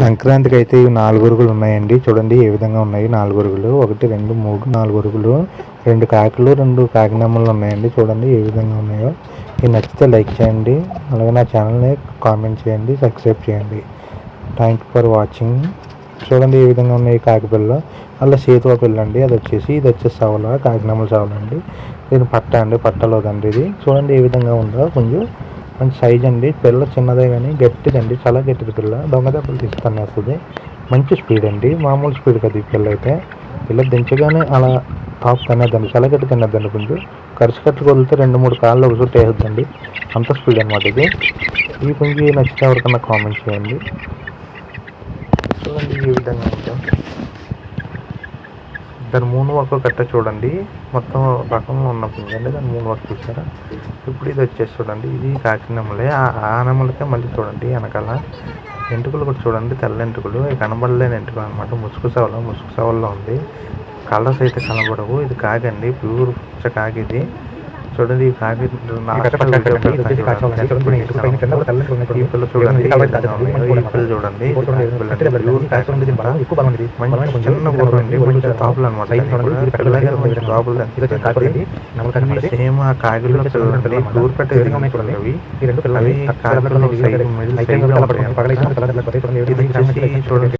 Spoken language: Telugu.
సంక్రాంతికి అయితే ఇవి నాలుగు ఉరుగులు ఉన్నాయండి. చూడండి ఏ విధంగా ఉన్నాయి? నాలుగు ఉరుగులు ఒకటి రెండు మూడు నాలుగు ఉరుగులు రెండు కాకులు రెండు కాకినమ్మలు ఉన్నాయండి. చూడండి ఏ విధంగా ఉన్నాయో. ఇది నచ్చితే లైక్ చేయండి. అలాగే నా ఛానల్ని కామెంట్ చేయండి సబ్స్క్రైబ్ చేయండి. Thank for watching. చూడండి ఏ విధంగా ఉన్నాయి కాకిపిల్ల. అలా సేతువ పిల్ల అండి అది వచ్చేసి ఇది వచ్చేసి సవల కాకినామల సవల అండి దీని పట్ట అండి పట్టలోదండి ఇది. చూడండి ఏ విధంగా ఉందో. కొంచెం మంచి సైజ్ అండి పిల్ల చిన్నదే కానీ గట్టిదండి చాలా గట్టిది పిల్ల. దొంగ దెబ్బలు తీసుకునేస్తుంది మంచి స్పీడ్ అండి మామూలు స్పీడ్ కదా ఈ పిల్ల అయితే. పిల్ల దించగానే అలా టాప్ తినేద్దండి చాలా గట్టి తినేద్దండి కొంచెం ఖర్చు కట్టు కొలితే రెండు మూడు కాళ్ళు ఒక చుట్టూ వేయొద్దండి అంత స్పీడ్ అనమాట ఇది. ఈ కొంచెం నచ్చితే ఎవరికన్నా కామెంట్ చేయండి. చూడండి ఈ విధంగా ఉంటాం. దాని మూడు వరకు కట్ట చూడండి. మొత్తం రకంలో ఉన్నప్పుడు పుంజి దాని మూడు వరకు చూసారా? ఇప్పుడు ఇది వచ్చేసి చూడండి. ఇది కాకినమ్మలే ఆ ఆనమ్మలకే మళ్ళీ చూడండి వెనకాల. ఎంటుకలు కూడా చూడండి. తెల్ల ఎంటుకలు ఇవి కనబడలేని ఎంటుకలు అనమాట ముసుగు సవల ముసుగు సవల్లో ఉంది. కలర్స్ అయితే కనబడవు. ఇది కాగండి ప్యూర్ పచ్చ కాకి ఇది. చూడండి ఈ కాకి చూడండి చూడండి చిన్న తాపులు అనమాట సేమ్ ఆ చూడండి అవి కాకిలో ఉంటాయి. ఇది వచ్చేసి చూడండి